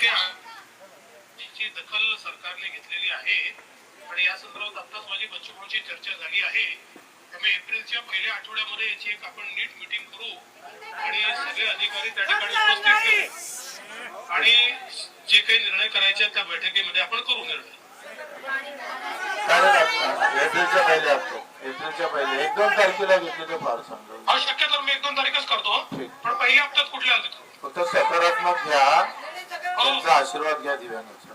जी काही जी दखल सरकारने घेतलेली आहे. आणि या संदर्भात आत्ताच माझी बच्चूभाऊची चर्चा झाली आहे. त्यामुळे एप्रिलच्या पहिल्या आठवड्यामध्ये याची एक आपण नीट मिटिंग करू. आणि सगळे अधिकारी त्या ठिकाणी उपस्थित करू आणि जे काही निर्णय करायचे आहेत त्या बैठकीमध्ये आपण करू निर्णय. चालेल आता. एप्रिलच्या पहिले असतो एप्रिलच्या पहिले. एक दोन तारखेला घेतले तर फार समजेल हा शक्यतो मी एक दोन तारीखच करतो. पण पहिल्या हप्त्यात कुठल्या फक्त सकारात्मक घ्या. त्यांचा आशीर्वाद घ्या दिव्यांगाच्या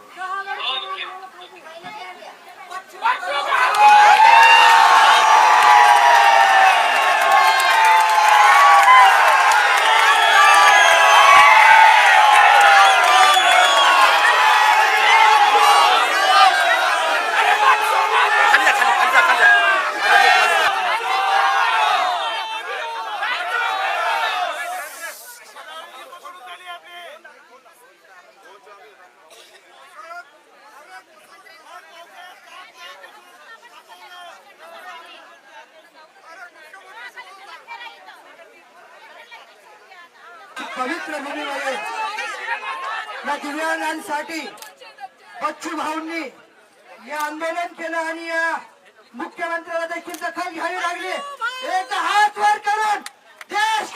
पवित्र भूमीमध्ये या दिव्यांगांसाठी बच्चू भाऊंनी हे आंदोलन केलं आणि या मुख्यमंत्र्याला देखील दखल घ्यावी लागली. एक हात वर करून देश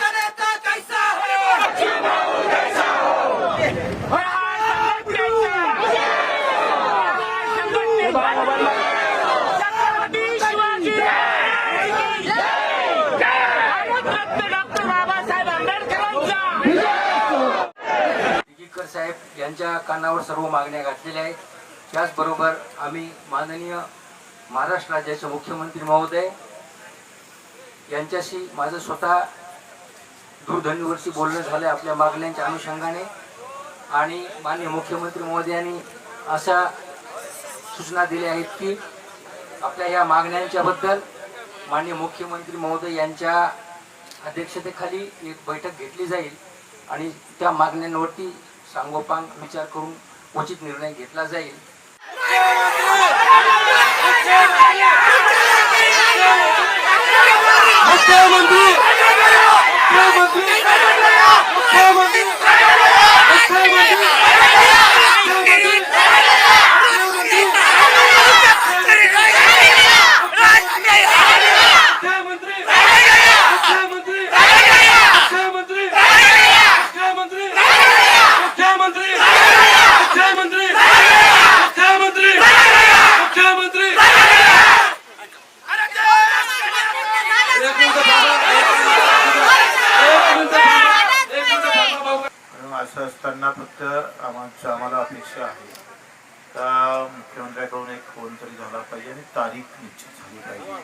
यांच्या कानावर सर्व मागण्या घातलेल्या आहेत. त्याचबरोबर आम्ही माननीय महाराष्ट्र राज्याचे मुख्यमंत्री महोदय यांच्याशी माझं स्वतः दूरध्वनीवरती बोलणं झालं आपल्या मागण्यांच्या अनुषंगाने. आणि माननीय मुख्यमंत्री महोदयांनी अशा सूचना दिल्या आहेत की आपल्या या मागण्यांच्याबद्दल माननीय मुख्यमंत्री महोदय यांच्या अध्यक्षतेखाली एक बैठक घेतली जाईल आणि त्या मागण्यांवरती सांगोपांग विचार करून उचित निर्णय घेतला जाईल. मुख्यमंत्री असं असताना फक्त आमच्या आम्हाला अपेक्षा आहे. का मुख्यमंत्र्याकडून एक फोन तरी झाला पाहिजे आणि तारीख निश्चित झाली पाहिजे.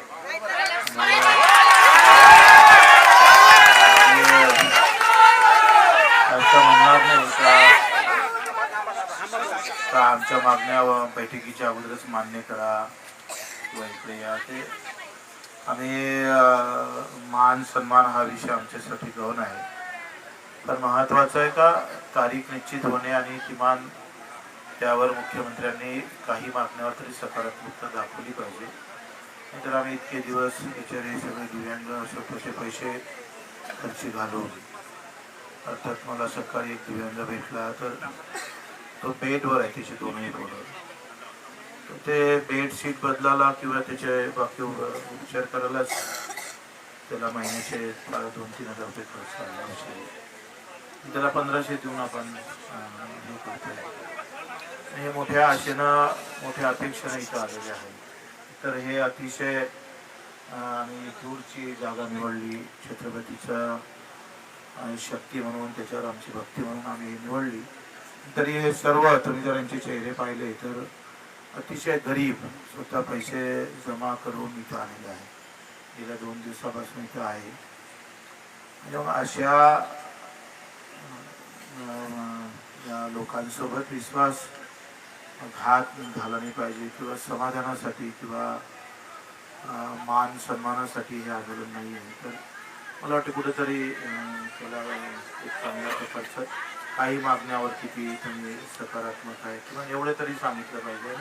असं म्हणणार नाही का का आमच्या मागण्या बैठकीच्या अगोदरच मान्य करा किंवा इकडे या ते आम्ही मान सन्मान हा विषय आमच्यासाठी गौण आहे. तर महत्वाचं आहे का तारीख निश्चित होणे आणि किमान त्यावर मुख्यमंत्र्यांनी काही मागण्यावर तरी सकारात्मकता दाखवली पाहिजे. नाहीतर आम्ही इतके दिवस याच्यावर हे सगळे दिव्यांग स्वतःचे पैसे खर्ची घालून अर्थात मला सकाळी एक दिव्यांग भेटला तर तो बेडवर आहे त्याचे दोनही बोलत ते बेडशीट बदलायला किंवा त्याचे बाकी उपचार करायलाच त्याला महिन्याचे दोन तीन हजार रुपये खर्च आला त्याला पंधराशे देऊन आपण हे करतोय. आणि हे मोठ्या आशेनं मोठ्या अपेक्षेनं इथं आलेले आहे. तर हे अतिशय आम्ही दूरची जागा निवडली छत्रपतीचा शक्ती म्हणून त्याच्यावर आमची भक्ती म्हणून आम्ही निवडली. तरी हे सर्व तुम्ही जर यांचे चेहरे पाहिले तर अतिशय गरीब स्वतः पैसे जमा करून इथं आलेले आहे. गेल्या दोन दिवसापासून इथं आहे. म्हणजे मग अशा या लोकांसोबत विश्वास घात झाला नाही पाहिजे किंवा समाधानासाठी किंवा मान सन्मानासाठी हे आंदोलन नाही आहे तर मला वाटतं कुठेतरी त्याला एक चांगल्या प्रकारचं काही मागण्यावरती किती तुम्ही सकारात्मक आहे किंवा एवढं तरी सांगितलं पाहिजे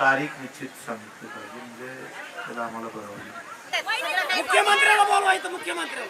तारीख निश्चित सांगितलं पाहिजे म्हणजे त्याला आम्हाला बरं होईल मुख्यमंत्र्याला बोलवायचं मुख्यमंत्री